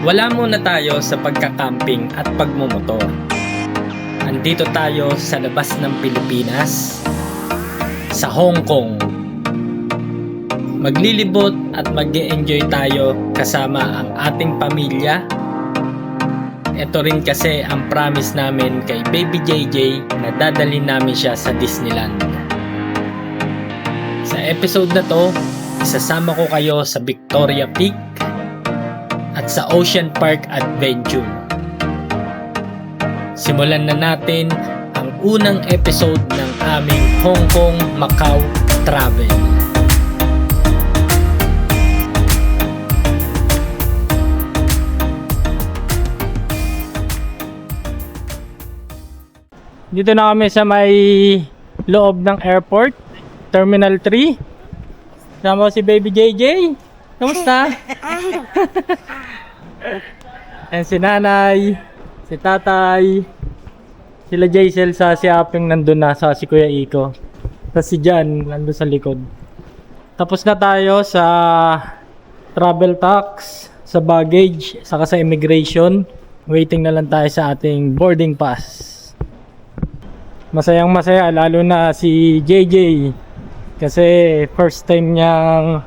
Wala muna tayo sa pagkakamping at pagmumotor. Andito tayo sa labas ng Pilipinas, sa Hong Kong. Maglilibot at mag enjoy tayo kasama ang ating pamilya. Ito rin kasi ang promise namin kay Baby JJ na dadalhin namin siya sa Disneyland. Sa episode na to, isasama ko kayo sa Victoria Peak at sa Ocean Park Adventure. Simulan na natin ang unang episode ng aming Hong Kong Macau travel. Dito na kami sa may loob ng airport, Terminal 3. Sama si Baby JJ. Kamusta? And si nanay, si tatay, sila Jaisel sa si Aping nandun na sa si Kuya Iko. Tapos si Jan nandun sa likod. Tapos na tayo sa travel tax, sa baggage, saka sa immigration. Waiting na lang tayo sa ating boarding pass. Masayang masaya lalo na si JJ kasi first time niyang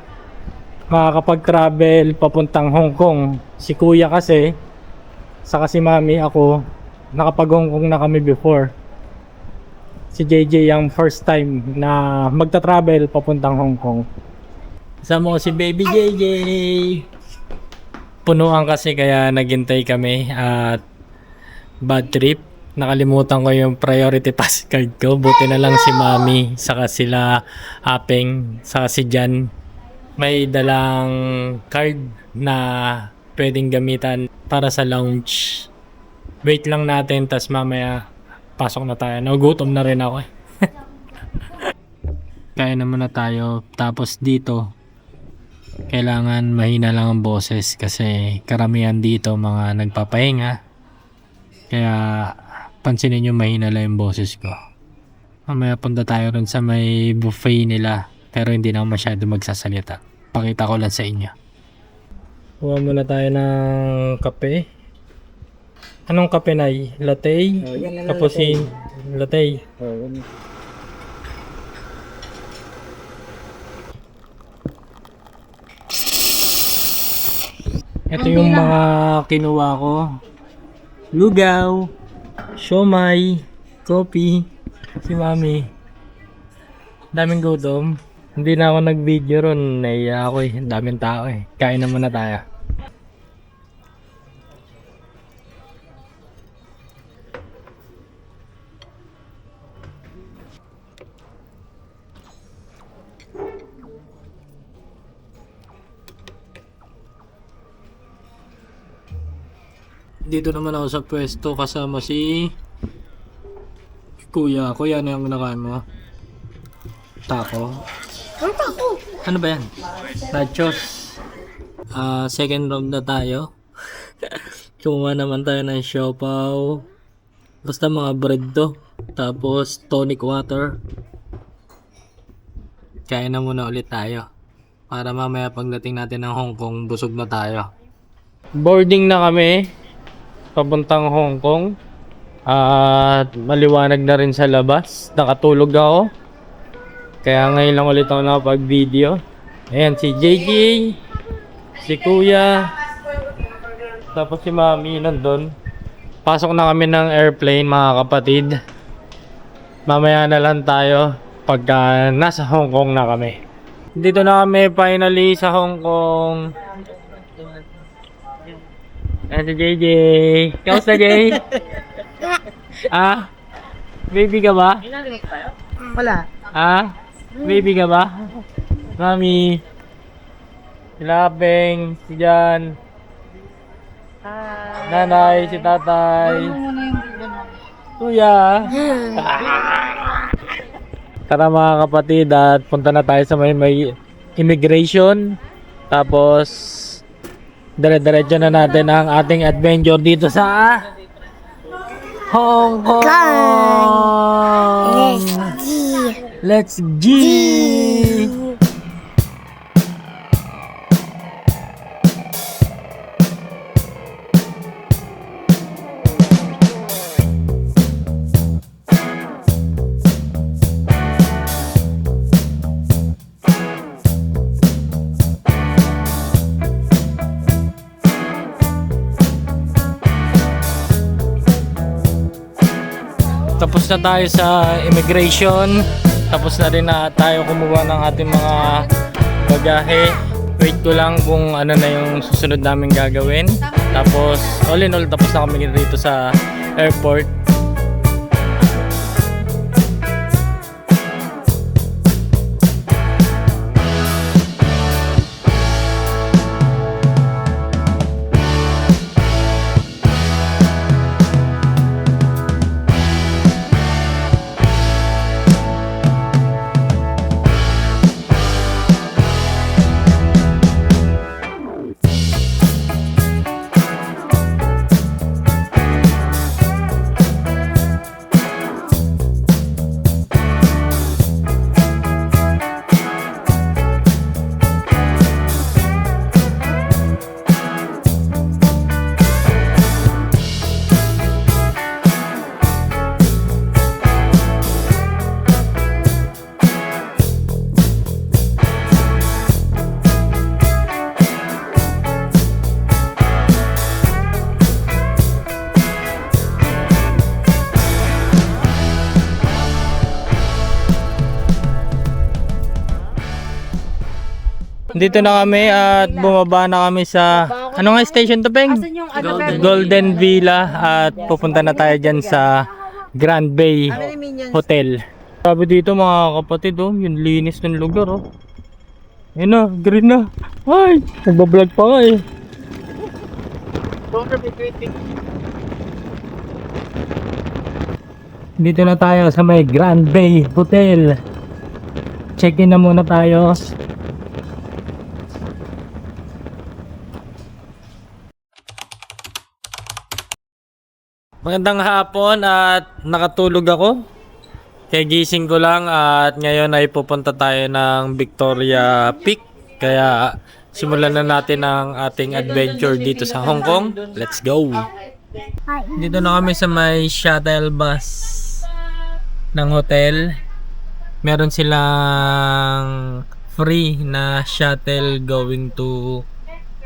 makakapag-travel papuntang Hong Kong. Si kuya kasi, saka si mami ako, nakapag-Hong Kong na kami before. Si JJ ang first time na magta-travel papuntang Hong Kong. Kasama ko si baby JJ. Punuan kasi kaya naghintay kami at bad trip. Nakalimutan ko yung priority pass card ko. Buti na lang si mami, saka sila Apeng, saka si Jan may dalang card na pwedeng gamitan para sa lounge. Wait lang natin, tas mamaya pasok na tayo. Nagutom na rin ako eh. Kaya na tayo. Tapos dito, kailangan mahina lang ang boses kasi karamihan dito mga nagpapahinga. Kaya pansinin nyo mahina lang yung boses ko. Mamaya punta tayo rin sa may buffet nila pero hindi na ako masyado magsasalita. Pakita ko lang sa inyo. Kuha muna tayo ng kape. Anong kape na? Latte? Oh, yan na lang Kapusin? Latte. Oh, Ito yung mga kinuha ko. Lugaw, siomay, kopi, si mami. Daming gutom. Hindi na ako nag-video ron. Naiya ako eh. Ang Daming tao eh. Kain na muna tayo. Dito naman ako sa pwesto kasama si Kuya. Kuya, ano yung. Ang tako. Ano ba yan? Nachos. Ah, second round na tayo. Kumuha naman tayo ng siopaw. Basta mga bread to. Tapos tonic water. Kaya na muna ulit tayo. Para mamaya pagdating natin ng Hong Kong, busog na tayo. Boarding na kami. Papuntang Hong Kong. At maliwanag na rin sa labas. Nakatulog ako. Kaya ngayon lang ulit ako nakapag-video. Ayan, si JJ, si Kuya, tapos si Mami nandun. Pasok na kami ng airplane mga kapatid. Mamaya na lang tayo pagka nasa Hong Kong na kami. Dito na kami finally sa Hong Kong. Ayan si JJ. Kamusta Jay? ah? Baby ka ba? Wala. Ah? Baby ka ba? Mami. Si Lapeng, si Jan, nanay, si tatay, kuya. Tara mga kapatid at punta na tayo sa may, may immigration. Tapos dire-diretso na natin ang ating adventure dito sa Hong Kong. Let's G! G! tapos na tayo sa immigration tapos na rin na tayo kumuha ng ating mga bagahe. Wait ko lang kung ano na yung susunod namin gagawin. Tapos, all in all, tapos na kami dito sa airport. Dito na kami at bumaba na kami sa ano nga station to Peng? yung ano, Golden Villa at pupunta na tayo dyan sa Grand Bay Hotel. Sabi dito mga kapatid oh, yung linis ng lugar oh. Ayun na, green na. Ay, nagbablog pa nga eh. Dito na tayo sa may Grand Bay Hotel. Check-in na muna tayo. Magandang hapon at nakatulog ako. Kaya gising ko lang at ngayon ay pupunta tayo ng Victoria Peak. Kaya simulan na natin ang ating adventure dito sa Hong Kong. Let's go! Dito na kami sa may shuttle bus ng hotel. Meron silang free na shuttle going to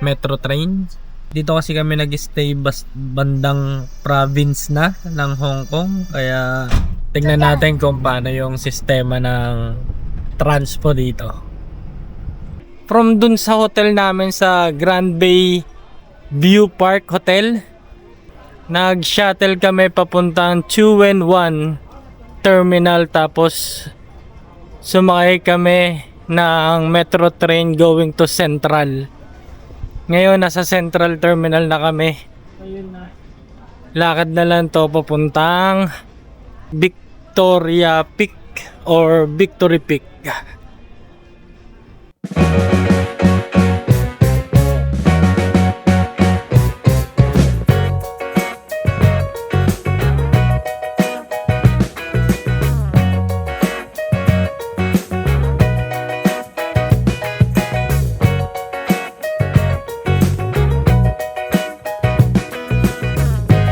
metro train. Dito kasi kami nag-stay bas bandang province na ng Hong Kong. Kaya tingnan natin kung paano yung sistema ng transpo dito. From dun sa hotel namin sa Grand Bay View Park Hotel, nag-shuttle kami papuntang 2 terminal tapos sumakay kami ng metro train going to Central. Ngayon, nasa Central Terminal na kami. Lakad na lang to papuntang Victoria Peak or Victory Peak.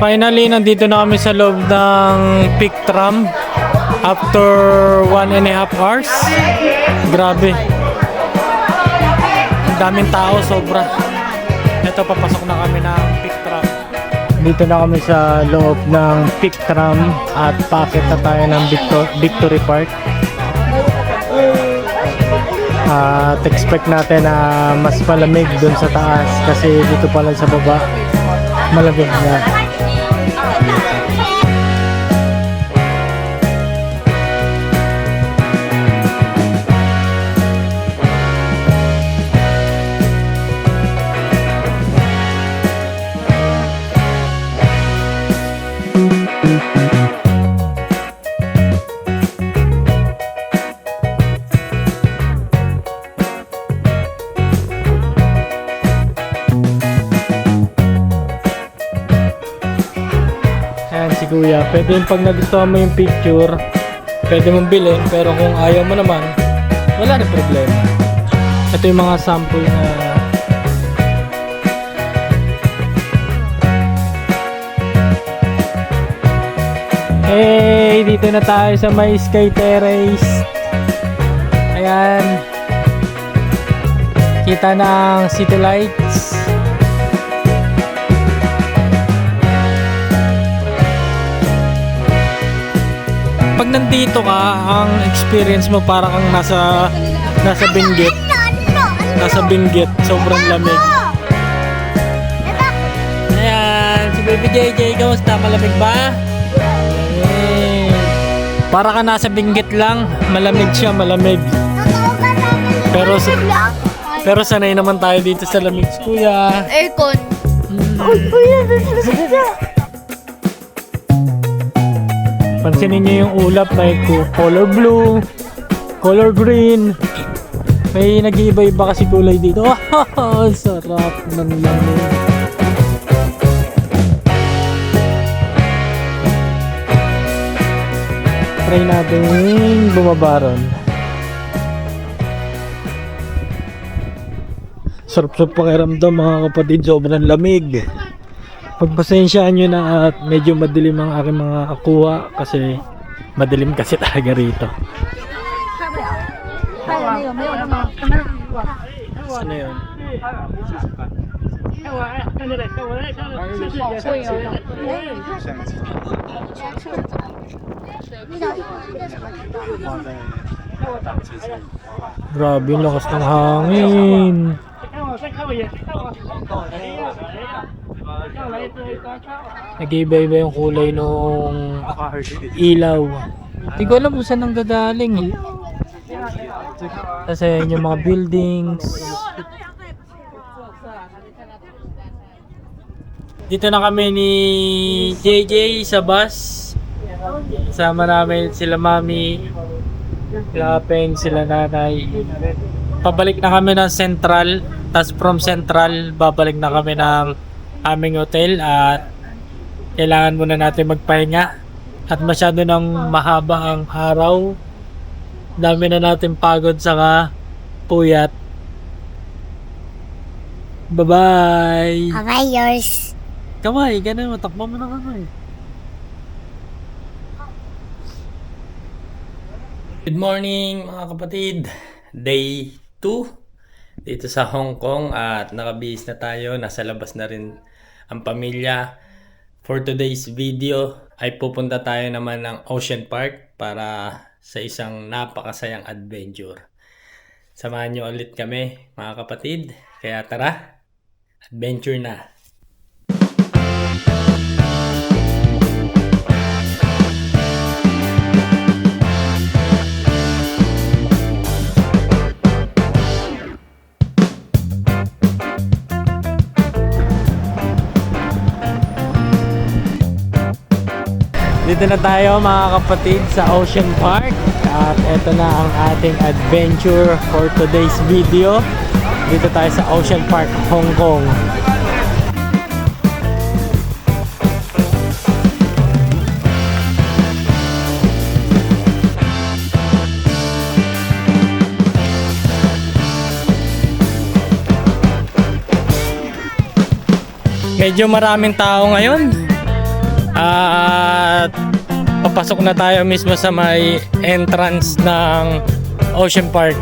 Finally, nandito na kami sa loob ng Peak Tram after one and a half hours. Grabe. Daming tao, sobra. Ito, papasok na kami ng Peak Tram. Dito na kami sa loob ng Peak Tram at packet na tayo ng Victor- Victory Park. At expect natin na mas malamig dun sa taas kasi dito pa lang sa baba malamig na. Kuya. Pwede yung pag nagustuhan mo yung picture, pwede mong bilhin. Pero kung ayaw mo naman, wala na problema. Ito yung mga sample na Hey, dito na tayo sa may Sky Terrace. Ayan. Kita ng city lights. Nandito ka, ang experience mo parang kang nasa nasa Benguet. Nasa Benguet, sobrang lamig. Ayan, si Baby JJ, kamusta? Malamig ba? Para ka nasa Benguet lang, malamig siya, malamig. Pero sa- Pero sanay naman tayo dito sa lamig, kuya. Aircon. Uy, kuya, Pansinin niyo yung ulap, may color blue, color green. May nag-iiba-iba kasi kulay dito. Sarap ng lamig. Try natin bumabaron. Sarap-sarap pakiramdam mga kapatid, sobrang lamig. Pagpasensyaan nyo na at medyo madilim ang aking mga akuha kasi madilim kasi talaga rito. Ano yun? Grabe yung lakas ng hangin. Nag-iba-iba yung kulay nung ilaw. Hindi ko alam kung saan ang gagaling eh. Kasi yun yung mga buildings. Dito na kami ni JJ sa bus. Sama namin sila mami, sila Peng, sila nanay. Pabalik na kami ng Central. Tapos from Central, babalik na kami ng aming hotel at kailangan muna natin magpahinga. At masyado nang mahaba ang araw. Dami na natin pagod saka puyat. Bye-bye! Bye, yours. Kamay, ganun mo. Takbo mo na kamay. Good morning mga kapatid. Day 2 dito sa Hong Kong at nakabihis na tayo. Nasa labas na rin ang pamilya. For today's video ay pupunta tayo naman ng Ocean Park para sa isang napakasayang adventure. Samahan nyo ulit kami mga kapatid. Kaya tara, adventure na! Dito na tayo mga kapatid sa Ocean Park at ito na ang ating adventure for today's video. Dito tayo sa Ocean Park, Hong Kong. Medyo maraming tao ngayon. At papasok na tayo mismo sa may entrance ng Ocean Park.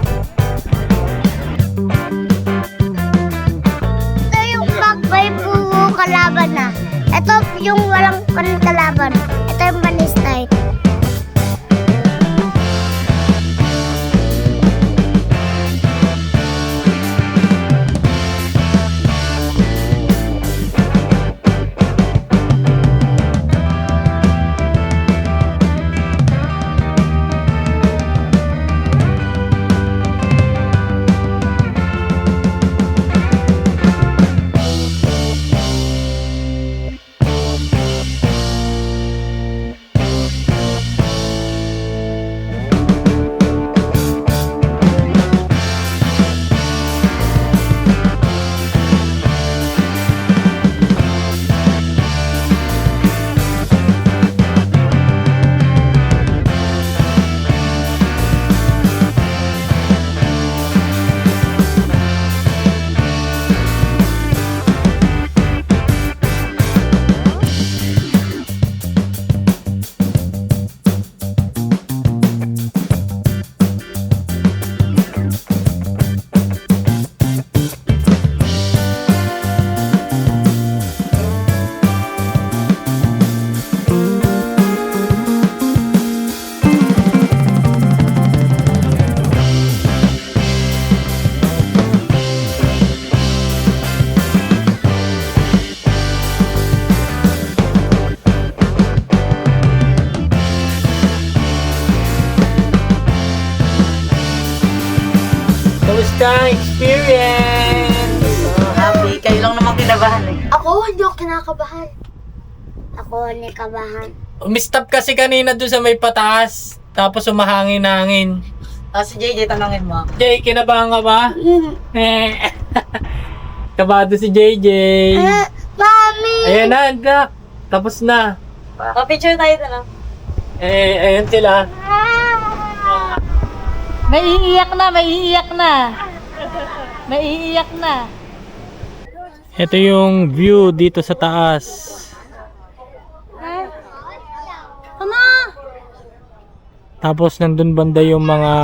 Ako, hindi ako kinakabahan. Ako, hindi kabahan. Umistop kasi kanina doon sa may pataas. Tapos umahangin-hangin. Ah, si JJ, tanongin mo. Jay, kinabahan ka ba? Mm. Eh. Kabado si JJ. Ah, Mami! Ayan na, anak. Tapos na. Pa-picture tayo na lang. Eh, ayan sila. May iiyak na, may iiyak na. May iiyak na. Ito yung view dito sa taas. Ama! Tapos nandun banda yung mga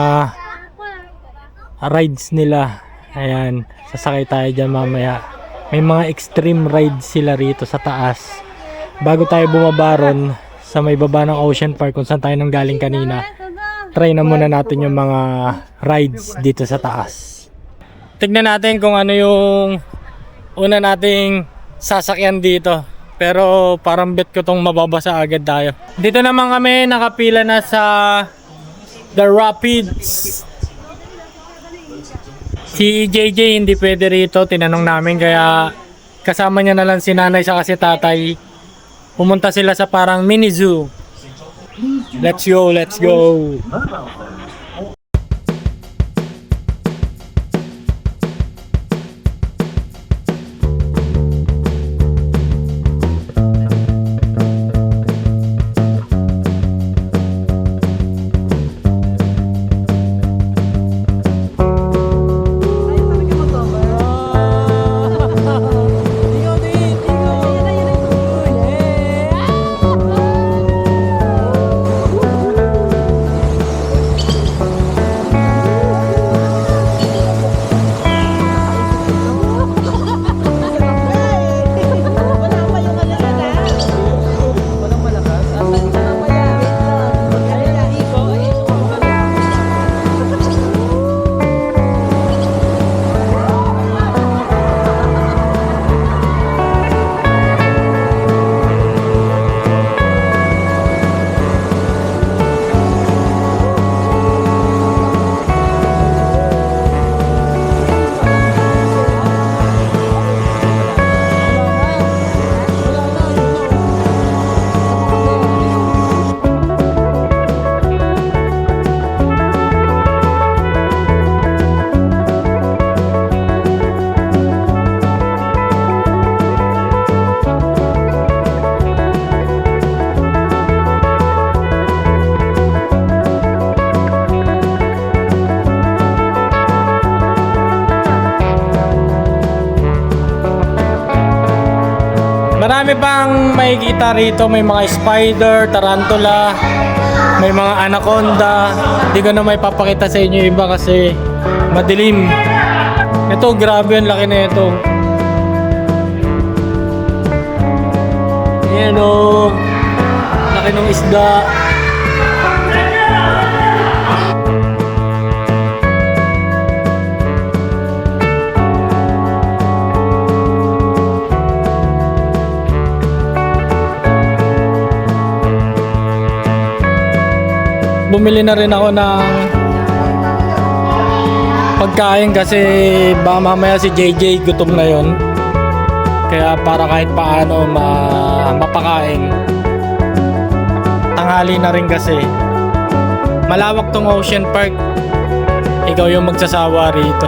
rides nila. Ayan, sasakay tayo dyan mamaya. May mga extreme rides sila rito sa taas. Bago tayo bumaba ron sa may baba ng Ocean Park kung saan tayo nang galing kanina. Try na muna natin yung mga rides dito sa taas. Tignan natin kung ano yung una nating sasakyan dito. Pero parang bet ko tong mababasa agad tayo. Dito naman kami nakapila na sa The Rapids. Si JJ hindi pwede rito, tinanong namin kaya kasama niya na lang si nanay sa kasi tatay. Pumunta sila sa parang mini zoo. Let's go, let's go. Makikita rito. May mga spider, tarantula, may mga anaconda. Hindi ko na may papakita sa inyo iba kasi madilim. Ito, grabe ang laki na ito. Ayan o. Laki ng isda. Bumili na rin ako ng pagkain kasi baka mamaya si JJ gutom na yon kaya para kahit paano ma mapakain. Tanghali na rin kasi. Malawak tong Ocean Park. Ikaw yung magsasawa rito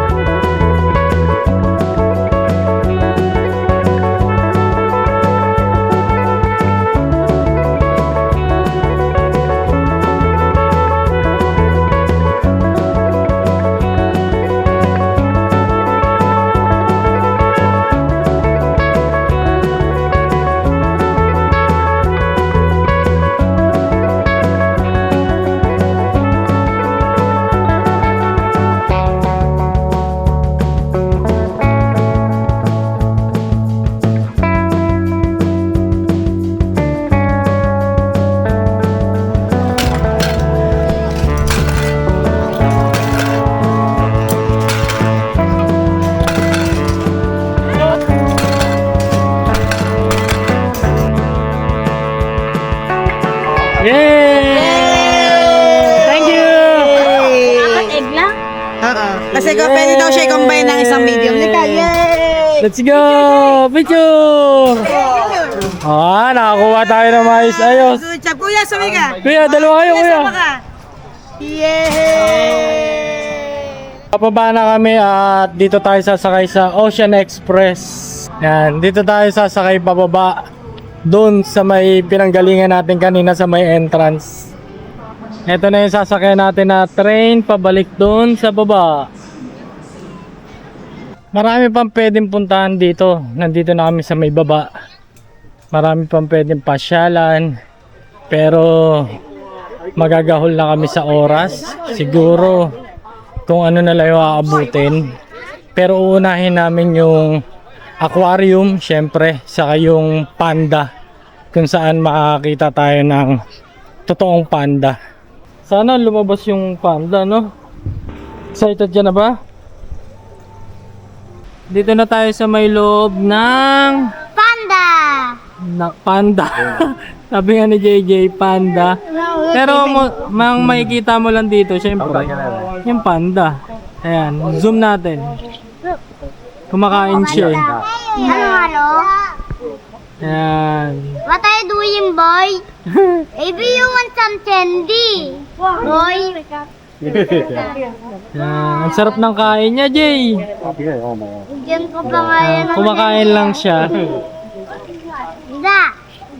Let's go! Picture! Ah, nakakuha tayo ng mais. Ayos. Good job. Kuya, sabi ka. Kuya, dalawa kayo, kuya. Sama ka. Yay! Papaba na kami at dito tayo sasakay sa Ocean Express. Yan, dito tayo sasakay pababa. Doon sa may pinanggalingan natin kanina sa may entrance. Ito na yung sasakyan natin na train pabalik doon sa baba. Marami pang pwedeng puntahan dito. Nandito na kami sa may baba. Marami pang pwedeng pasyalan. Pero magagahol na kami sa oras. Siguro kung ano na lang aabutin. Pero uunahin namin yung aquarium, syempre, saka yung panda. Kung saan makakita tayo ng totoong panda. Sana lumabas yung panda, no? Excited ka na ba? Dito na tayo sa may loob ng Panda! na panda. Sabi nga ni JJ, panda. Pero mo, mang makikita mo lang dito, syempre, yung panda. Ayan, zoom natin. Kumakain siya. eh. Ano ano? Ayan. What are you doing, boy? Maybe you want some candy. Boy. Ayan. Ang sarap ng kain niya, Jay. Bigyan ko pa nga yan ng Kumakain lang siya. Hindi.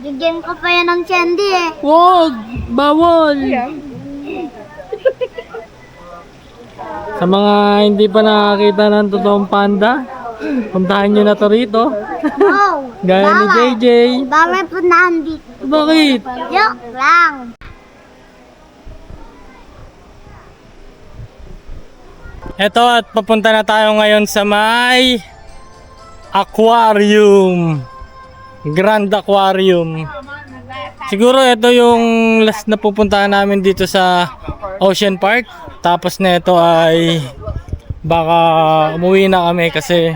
Bigyan ko pa yan ng candy eh. Wag! Bawal! Sa mga hindi pa nakakita ng totoong panda, puntahan nyo na to rito. No. Gaya ni Bawal. JJ. Bawal po na dito. Bakit? Joke lang. Eto at papunta na tayo ngayon sa may aquarium. Grand Aquarium. Siguro ito yung last na pupuntahan namin dito sa Ocean Park. Tapos na ito ay baka umuwi na kami kasi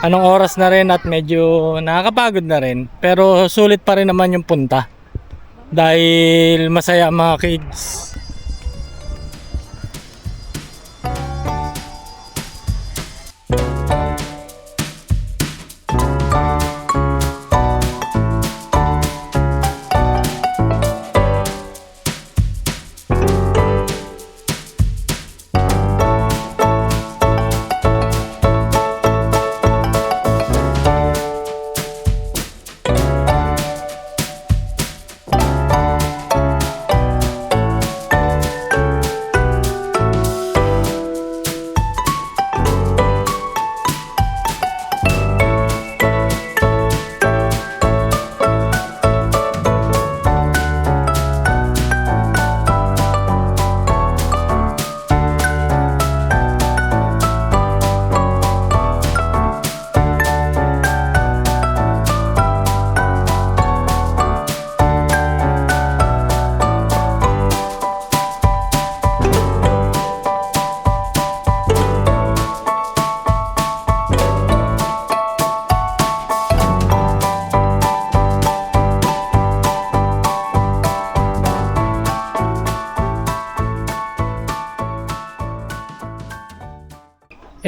anong oras na rin at medyo nakakapagod na rin. Pero sulit pa rin naman yung punta. Dahil masaya mga kids.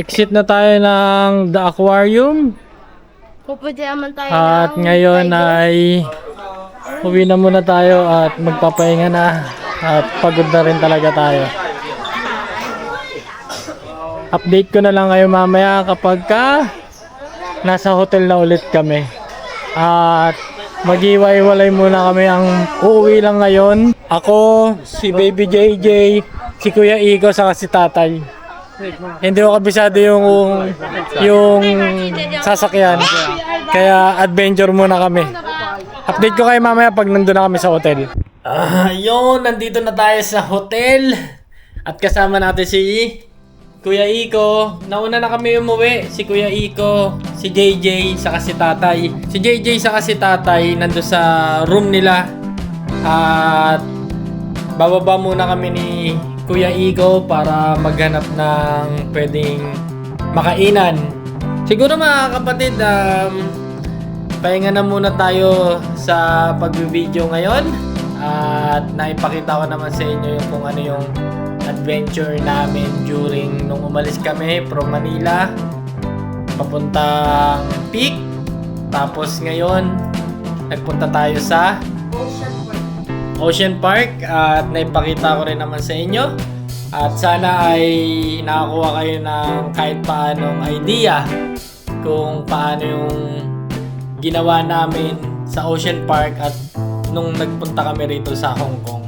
Exit na tayo ng The Aquarium. Pupunta naman tayo At ngayon ay uwi na muna tayo at magpapahinga na at pagod na rin talaga tayo. Update ko na lang kayo mamaya kapag ka nasa hotel na ulit kami. At mag-iwalay muna kami ang uuwi lang ngayon. Ako, si Baby JJ, si Kuya Iko, saka si Tatay. Hindi ko kabisado yung yung sasakyan. Kaya adventure muna kami. Update ko kayo mamaya pag nandun na kami sa hotel. Ah, yun, nandito na tayo sa hotel. At kasama natin si Kuya Iko. Nauna na kami umuwi. Si Kuya Iko, si JJ, saka si Tatay. Si JJ saka si Tatay nandun sa room nila. At bababa muna kami ni Kuya Iko para maghanap ng pwedeng makainan. Siguro mga kapatid, um, pahinga na muna tayo sa pag-video ngayon. At naipakita ko naman sa inyo yung kung ano yung adventure namin during nung umalis kami from Manila. papuntang peak. Tapos ngayon, nagpunta tayo sa Ocean Park at naipakita ko rin naman sa inyo. At sana ay nakakuha kayo ng kahit paanong idea kung paano yung ginawa namin sa Ocean Park at nung nagpunta kami rito sa Hong Kong.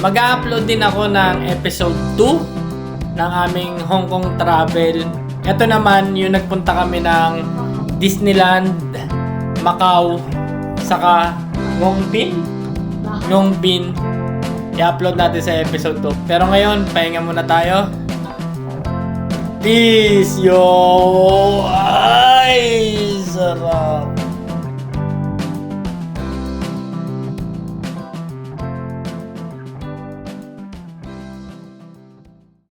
Mag-upload din ako ng episode 2 ng aming Hong Kong travel. Ito naman yung nagpunta kami ng Disneyland, Macau, saka nung bin i-upload natin sa episode 2. Pero ngayon, pahinga muna tayo. Peace, yo! Ay, sarap!